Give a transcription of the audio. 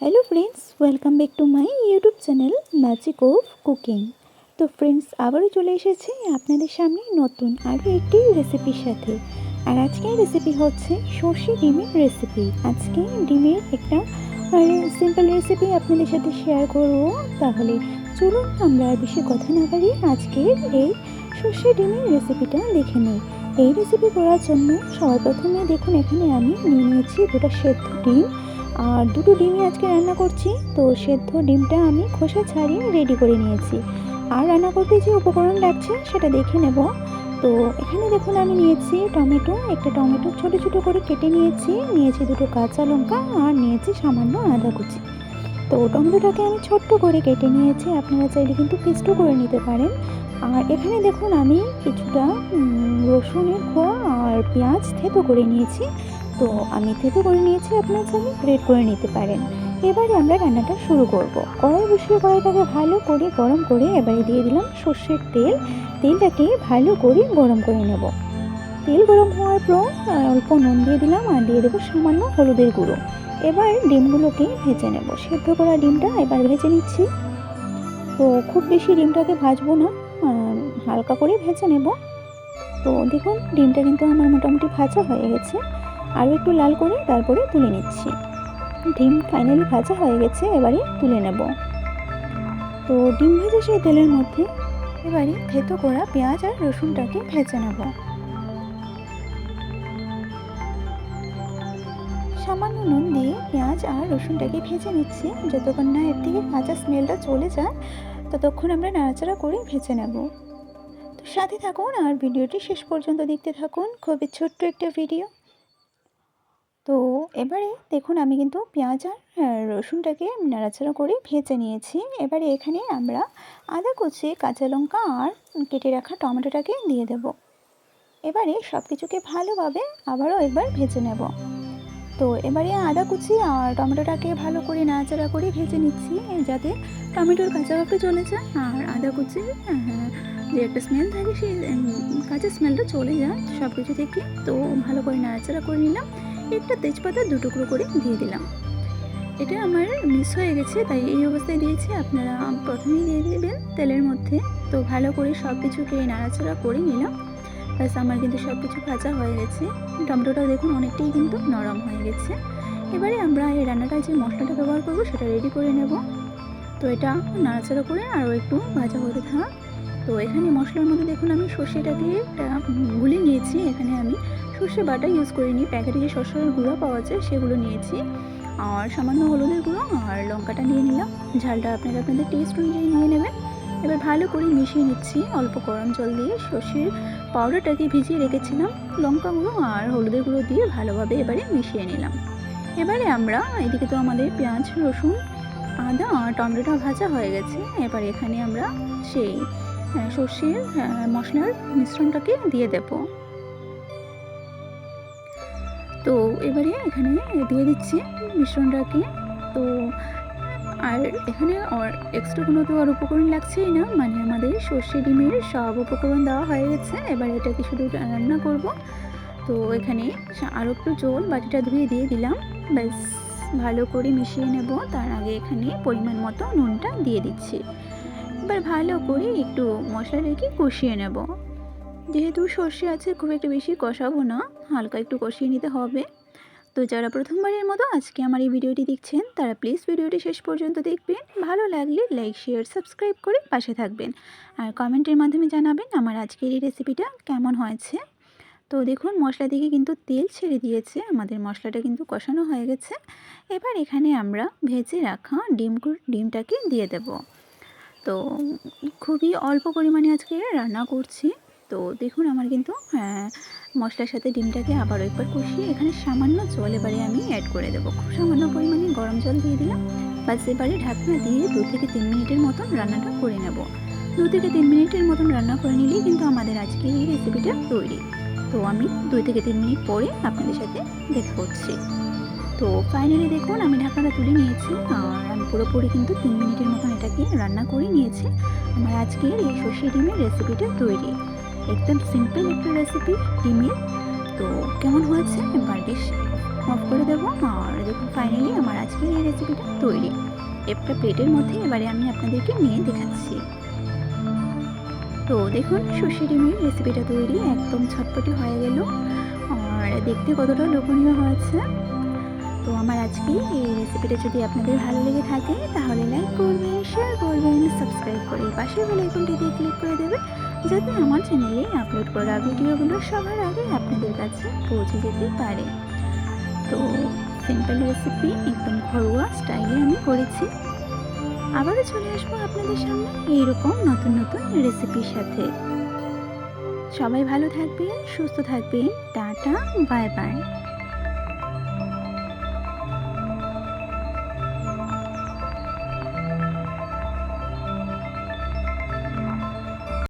Hello friends welcome back to my YouTube channel magic of cooking তো friends আবারও চলে এসেছি আপনাদের সামনে নতুন আরও একটি রেসিপির সাথে। আর আজকের রেসিপি হচ্ছে সর্ষে ডিমের রেসিপি আজকে ডিমের একটা সিম্পল রেসিপি আপনাদের সাথে শেয়ার করব। তাহলে চলুন আমরা আর বেশি কথা না পারি আজকের এই সর্ষে ডিমের রেসিপিটা দেখে নিই। এই রেসিপি করার জন্য সবার প্রথমে দেখুন, এখানে আমি নিয়ে নিয়েছি দুটো সেদ্ধ ডিম। আর দুটো ডিমই আজকে রান্না করছি। তো সেদ্ধ ডিমটা আমি খোসা ছাড়িয়ে রেডি করে নিয়েছি। আর রান্না করতে যে উপকরণ লাগছে সেটা দেখে নেব। তো এখানে দেখুন আমি নিয়েছি টমেটো, একটা টমেটো ছোট ছোট করে কেটে নিয়েছি। নিয়েছি দুটো কাঁচা লঙ্কা আর নিয়েছি সামান্য আদা কুচি। তো টমেটোটাকে আমি ছোট্ট করে কেটে নিয়েছি। আপনারা চাইলে কিন্তু পেস্টও করে নিতে পারেন। আর এখানে দেখুন আমি কিছুটা রসুনের খোয়া আর পেঁয়াজ থেতো করে নিয়েছি। তো আমি থেতো করে নিয়েছি, আপনারা চাইলে গ্রেড করে নিতে পারেন। এবারে আমরা রান্নাটা শুরু করব। কড়াই বসিয়ে কড়াইটাকে ভালো করে গরম করে এবারে দিয়ে দিলাম সর্ষের তেল। তেলটাকে ভালো করে গরম করে নেব। তেল গরম হওয়ার পর অল্প নুন দিয়ে দিলাম আর দিয়ে দেবো সামান্য হলুদের গুঁড়ো। এবার ডিমগুলোকে ভেজে নেব। সেদ্ধ করা ডিমটা এবার ভেজে নিচ্ছি। তো খুব বেশি ডিমটাকে ভাজবো না হালকা করে ভেজে নেব। তো দেখুন, ডিমটা কিন্তু আমার মোটামুটি ভাজা হয়ে গেছে। আরও একটু লাল করে তারপরে তুলে নিচ্ছি। ডিম ফাইনালি ভাজা হয়ে গেছে, এবারে তুলে নেব। তো ডিম ভেজে সেই তেলের মধ্যে, এবারে থেতো করা পেঁয়াজ আর রসুনটাকে ভেজে নেব। সামান্য নুন দিয়ে পেঁয়াজ আর রসুনটাকে ভেজে নিচ্ছি। যতক্ষণ না এর থেকে কাঁচা স্মেলটা চলে যায়, ততক্ষণ আমরা নাড়াচাড়া করে ভেজে নেব। তো সাথে থাকুন আর ভিডিওটি শেষ পর্যন্ত দেখতে থাকুন। খুবই ছোট্ট একটা ভিডিও। তো এবারে দেখুন আমি কিন্তু পেঁয়াজ আর রসুনটাকে নাড়াচাড়া করে ভেজে নিয়েছি। এবারে এখানে আমরা আদা কুচি কাঁচা লঙ্কা আর কেটে রাখা টমেটোটাকে দিয়ে দেব। এবারে সব কিছুকে ভালোভাবে আবারও একবার ভেজে নেব। তো এবারে আদা কুচি আর টমেটোটাকে ভালো করে নাড়াচাড়া করে ভেজে নিচ্ছি যাতে টমেটোর কাঁচা ভাবটা চলে যায় আর আদা কুচি আহ, যে একটা স্মেল থাকে সেই কাঁচা স্মেলটা চলে যায় সব কিছু থেকে। তো ভালো করে নাড়াচাড়া করে নিলাম। একটা তেজপাতা দু টুকরো করে দিয়ে দিলাম। এটা আমার মিস হয়ে গেছে, তাই এই অবস্থায় দিয়েছি। আপনারা প্রথমেই দিয়ে দেবেন তেলের মধ্যে। তো ভালো করে সব কিছুকে নাড়াচাড়া করে নিলাম। ব্যাস, আমার কিন্তু সব কিছু ভাজা হয়ে গেছে। টমেটোটাও দেখুন অনেকটাই কিন্তু নরম হয়ে গেছে। এবারে আমরা এই রান্নাটায় যে মশলাটা ব্যবহার করব, সেটা রেডি করে নেব। তো এটা নাড়াচাড়া করে আরও একটু ভাজা হতে থাক। তো এখানে মশলার মধ্যে দেখুন আমি সর্ষেটাকে একটা গুলে নিয়েছি। এখানে আমি সর্ষে বাটা ইউজ করিনি। প্যাকেটে যে সর্ষের গুঁড়ো পাওয়া যায়, সেগুলো নিয়েছি। আর সামান্য হলুদের গুঁড়ো আর লঙ্কাটা নিয়ে নিলাম। ঝালটা আপনারা আপনাদের টেস্ট অনুযায়ী নিয়ে নেবেন। এবার ভালো করে মিশিয়ে নিচ্ছি অল্প গরম জল দিয়ে। সর্ষের পাউডারটাকে ভিজিয়ে রেখেছিলাম লঙ্কা গুঁড়ো আর হলুদের গুঁড়ো দিয়ে ভালোভাবে এবারে মিশিয়ে নিলাম। এবারে আমরা এদিকে তো আমাদের পেঁয়াজ, রসুন, আদা আর টমেটোটা ভাজা হয়ে গেছে। এবার এখানে আমরা সেই সর্ষের মশলার মিশ্রণটাকে দিয়ে দেবো। তো এবারে এখানে দিয়ে দিচ্ছি মিশ্রণটাকে। তো আর এখানে এক্সট্রা কোনো তো আর উপকরণ লাগছেই না মানে আমাদের সর্ষে ডিমের সব উপকরণ দেওয়া হয়ে গেছে। এবার এটাকে শুধু রান্না করব। তো এখানে আরও একটু জল বাটিটা ধুয়ে দিয়ে দিলাম। ব্যাস, ভালো করে মিশিয়ে নেব। তার আগে এখানে পরিমাণ মতো নুনটা দিয়ে দিচ্ছি। এবার ভালো করে একটু মশলা রেখে কষিয়ে নেব। যেহেতু সর্ষে আছে, খুব একটু বেশি কষাবো না, হালকা একটু কষিয়ে নিতে হবে। তো যারা প্রথমবারের মতো আজকে আমার এই ভিডিওটি দেখছেন, তারা প্লিজ ভিডিওটি শেষ পর্যন্ত দেখবেন। ভালো লাগলে লাইক শেয়ার সাবস্ক্রাইব করে পাশে থাকবেন। আর কমেন্টের মাধ্যমে জানাবেন আমার আজকের এই রেসিপিটা কেমন হয়েছে। তো দেখুন, মশলা থেকে কিন্তু তেল ছেড়ে দিয়েছে, আমাদের মশলাটা কিন্তু কষানো হয়ে গেছে। এবার এখানে আমরা ভেজে রাখা ডিম ডিমটাকে দিয়ে দেব। তো খুবই অল্প পরিমাণে আজকে রান্না করছি। তো দেখুন আমার কিন্তু হ্যাঁ, মশলার সাথে ডিমটাকে আবার একবার কষিয়ে এখানে সামান্য জল এবারে আমি অ্যাড করে দেবো। খুব সামান্য পরিমাণে গরম জল দিয়ে দিলাম। বাস এবারে ঢাকনা দিয়ে দু থেকে তিন মিনিটের মতন রান্নাটা করে নেব। দু থেকে তিন মিনিটের মতন রান্না করে নিলেই কিন্তু আমাদের আজকে এই রেসিপিটা তৈরি। তো আমি দুই থেকে তিন মিনিট পরে আপনাদের সাথে দেখা করছি তো ফাইনালি দেখুন আমি ঢাকনাটা তুলে নিয়েছি। আর আমি পুরোপুরি কিন্তু তিন মিনিটের মতন এটাকে রান্না করে নিয়েছি। আমার আজকের এই সর্ষে ডিমের রেসিপিটা তৈরি। একদম সিম্পল একটা রেসিপি ডিমের। তো কেমন হয়েছে? বাড়ির অফ করে দেবো। আর দেখুন ফাইনালি আমার আজকের এই রেসিপিটা তৈরি। একটা প্লেটের মধ্যে এবারে আমি আপনাদেরকে নিয়ে দেখাচ্ছি। তো দেখুন, সর্ষে ডিমের রেসিপিটা তৈরি, একদম ছটপটি হয়ে গেল। আর দেখতে কতটা লোভনীয় হয়েছে। তো আমার আজকে এই রেসিপিটা যদি আপনাদের ভালো লেগে থাকে, তাহলে লাইক করবেন শেয়ার করবেন সাবস্ক্রাইব করে পাশের বেল আইকনটি দিয়ে ক্লিক করে দেবেন, যাতে আমার চ্যানেলে আপলোড করা ভিডিওগুলো সবার আগে আপনাদের কাছে পৌঁছে যেতে পারে। তো সিম্পল রেসিপি একদম ঘরোয়া স্টাইলে আমি করেছি। আবারও চলে আসব আপনাদের সামনে এইরকম নতুন নতুন রেসিপির সাথে। সবাই ভালো থাকবেন, সুস্থ থাকবেন, টাটা বাই বাই